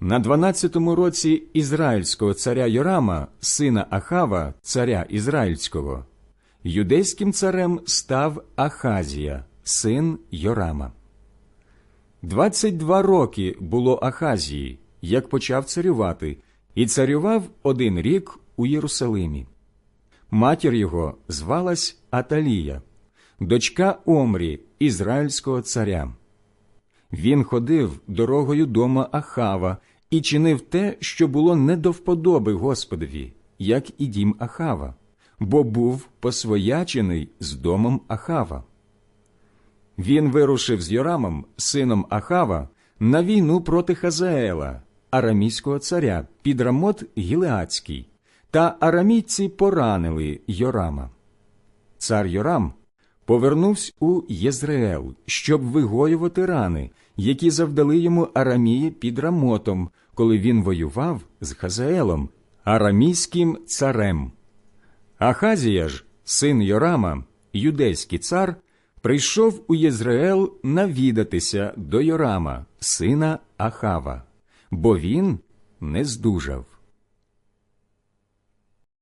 На дванадцятому році ізраїльського царя Йорама, сина Ахава, царя Ізраїльського, юдейським царем став Ахазія, син Йорама. Двадцять два роки було Ахазії, як почав царювати, і царював один рік у Єрусалимі. Матір його звалась Аталія, дочка Омрі, ізраїльського царя. Він ходив дорогою дома Ахава і чинив те, що було не до вподоби Господові, як і дім Ахава, бо був посвоячений з домом Ахава. Він вирушив з Йорамом, сином Ахава, на війну проти Хазаела, арамійського царя, під Рамот Гілеацький, та арамійці поранили Йорама. Цар Йорам повернувся у Єзреел, щоб вигоювати рани, які завдали йому Арамії під Рамотом, коли він воював з Хазаелом, арамійським царем. Ахазія ж, син Йорама, юдейський цар, прийшов у Єзреел навідатися до Йорама, сина Ахава, бо він не здужав.